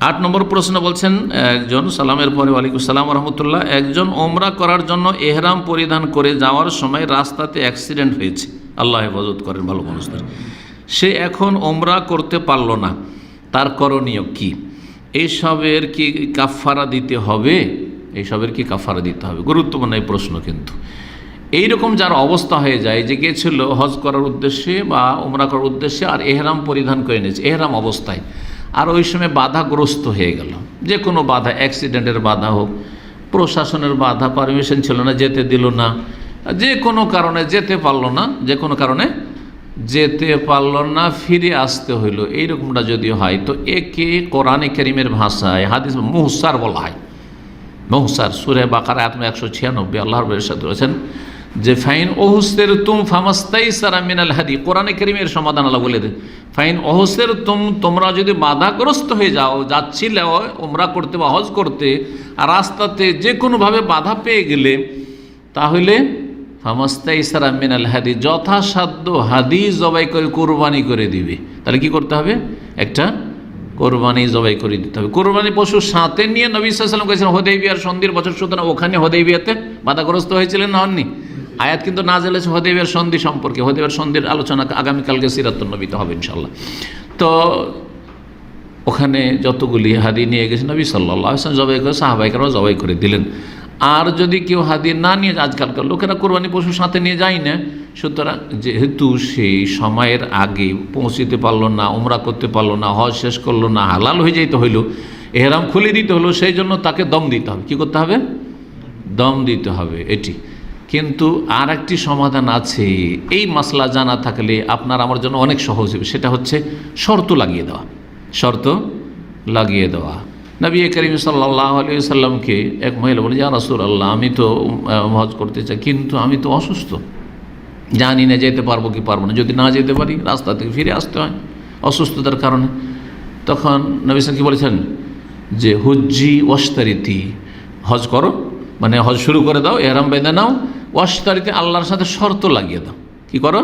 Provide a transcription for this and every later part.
আট নম্বর প্রশ্ন বলছেন, একজন, সালামের পরে ওয়ালাইকুম সালাম রহমতুল্লাহ, একজন ওমরা করার জন্য এহরাম পরিধান করে যাওয়ার সময় রাস্তাতে অ্যাক্সিডেন্ট হয়েছে। আল্লাহ হেফাজত করেন ভালো মানুষদের। সে এখন ওমরা করতে পারল না। তার করণীয় কি? এইসবের কি কাফারা দিতে হবে? এইসবের কি কাফারা দিতে হবে? গুরুত্বপূর্ণ এই প্রশ্ন কিন্তু। এইরকম যার অবস্থা হয়ে যায় যে গিয়েছিল হজ করার উদ্দেশ্যে বা ওমরা করার উদ্দেশ্যে আর এহরাম পরিধান করে নিয়েছে। এহরাম অবস্থায়। আর ওই সময় বাধাগ্রস্ত হয়ে গেল। যে কোনো বাধা অ্যাক্সিডেন্টের বাধা হোক, প্রশাসনের বাধা পারমিশন ছিল না, যেতে দিল না। যে কোনো কারণে যেতে পারল না, যে কোনো কারণে যেতে পারল না, ফিরে আসতে হইল। এইরকমটা যদি হয়, তো একে কোরআনে করিমের ভাষায়, হাদিস মুহসার বলা হয়। মহসার সুরে বাকার আত্ম একশো ছিয়ানব্বই, আল্লাহর বেরসাদ রয়েছেন যে, ফাইন ওহুসের তুম ফামাস্তাই সারা মিনাল হাদি। কোরআনে করিমের সমাধান আল্লাহ বলে দেন। ফাইন ওহুসের তুম তোমরা যদি বাধাগ্রস্ত হয়ে যাও, যাচ্ছিলে ওমরা করতে বা হজ করতে আর রাস্তাতে যে কোনোভাবে বাধা পেয়ে গেলে, তাহলে ফামাস্তাই সারা মিনাল হাদি, যথাসাধ্য হাদি জবাই করে কোরবানি করে দিবে। তাহলে কি করতে হবে? একটা কোরবানি জবাই করে দিতে হবে। কোরবানি পশু সাথে নিয়ে নবী সাল্লাম গেছেন হদেবিয়ার সন্ধির বছর সুতরাং ওখানে হদেবিয়াতে বাধাগ্রস্ত হয়েছিলেন না হননি? আয়াত কিন্তু না জেলেছে হদেবিয়ার সন্ধি সম্পর্কে। হদেবিয়ার সন্ধির আলোচনা আগামীকালকে সিরাত্তর নবীতে হবে ইনশাল্লাহ তো ওখানে যতগুলি হাদি নিয়ে গেছে, নবী সাল্লাহ আসলাম জবাই করে, সাহাবাইকারও জবাই করে দিলেন। আর যদি কেউ হাদি না নিয়ে আজকালকার লোকেরা কোরবানি পশু সাথে নিয়ে যায় না। সুতরাং যেহেতু সেই সময়ের আগে পৌঁছিতে পারল না, উমরা করতে পারল না, হজ শেষ করল না, হালাল হয়ে যাইতে হইল, এহরাম খুলে দিতে হলো সেই জন্য তাকে দম দিতে হবে। কী করতে হবে? দম দিতে হবে, এটি। কিন্তু আর একটি সমাধান আছে। এই মাসলা জানা থাকলে আপনার আমার জন্য অনেক সহজ হবে। সেটা হচ্ছে শর্ত লাগিয়ে দেওয়া। শর্ত লাগিয়ে দেওয়া। নবী করিম সাল্লাহ আলী সাল্লামকে এক মহিলা বলে যা রাসুল আল্লাহ আমি তো হজ করতে চাই, কিন্তু আমি তো অসুস্থ। জানি না যেতে পারব কি পারব না। যদি না যেতে পারি, রাস্তা থেকে ফিরে আসতে হয় অসুস্থতার কারণে। তখন নবী সাল কি বলেছেন? যে, হুজ্জি ওয়াস্তারিতি হজ করো মানে হজ শুরু করে দাও এরাম বেঁধে নাও ওয়াস্তারিতে আল্লাহর সাথে শর্ত লাগিয়ে দাও। কি করো?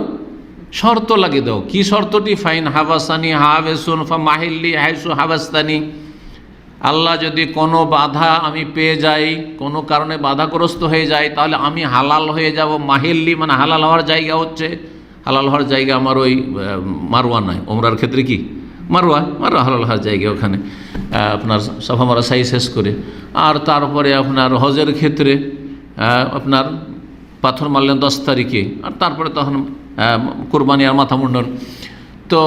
শর্ত লাগিয়ে দাও। কি শর্তটি? ফাইন হাবাসানি, হাবেসুন, ফা মাহিল্লি, হাইসু হাবাস্তানি। আল্লাহ যদি কোনো বাধা আমি পেয়ে যাই, কোনো কারণে বাধাগ্রস্ত হয়ে যাই, তাহলে আমি হালাল হয়ে যাব। মাহিল্লি মানে হালাল হওয়ার জায়গা হচ্ছে। হালাল হওয়ার জায়গা আমার ওই মারোয়া নয়। ওমরার ক্ষেত্রে কি? মারোয়া মারোয়া হালাল হওয়ার জায়গা ওখানে। আপনার সাফা মারা সাই শেষ করে। আর তারপরে আপনার হজের ক্ষেত্রে আপনার পাথর মারলেন দশ তারিখে, আর তারপরে তখন কোরবানি আর মাথা মুন্ডন। তো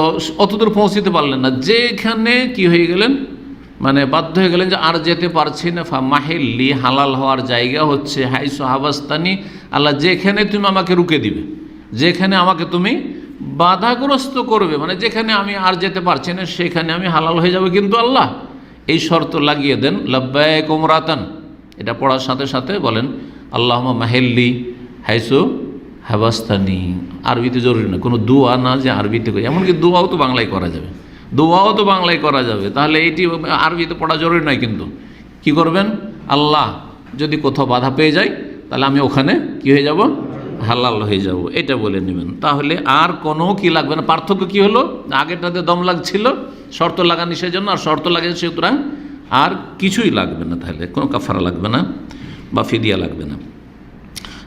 অতদূর পৌঁছতে পারলেন না। যেখানে কি হয়ে গেলেন? মানে বাধ্য হয়ে গেলেন যে আর যেতে পারছি না। মাহিল্লি হালাল হওয়ার জায়গা হচ্ছে। হাই হাবাস্তানি আল্লাহ যেখানে তুমি আমাকে রুকে দিবে, যেখানে আমাকে তুমি বাধাগ্রস্ত করবে মানে যেখানে আমি আর যেতে পারছি না, সেখানে আমি হালাল হয়ে যাব কিন্তু আল্লাহ। এই শর্ত লাগিয়ে দেন লব্বায় কোমরাতান এটা পড়ার সাথে সাথে বলেন আল্লাহ মাহেল্লি হাইসো হাবাস্তানি, আরবিতে জরুরি না, কোনো দুয়া না যে আরবিতে করি এমনকি দুয়াও তো বাংলায় করা যাবে। দোয়াও তো বাংলায় করা যাবে। তাহলে এইটি আরবিতে পড়া জরুরি নয় কিন্তু। কি করবেন? আল্লাহ যদি কোথাও বাধা পেয়ে যায়, তাহলে আমি ওখানে কি হয়ে যাব? হালাল হয়ে যাব। এটা বলে নেবেন। তাহলে আর কোনো কি লাগবে না। পার্থক্য কি হলো? আগেরটাতে দম লাগছিল, শর্ত লাগানি সেজন্য আর শর্ত লাগে সুতরাং আর কিছুই লাগবে না তাহলে। কোনো কাফারা লাগবে না বা ফিদিয়া লাগবে না।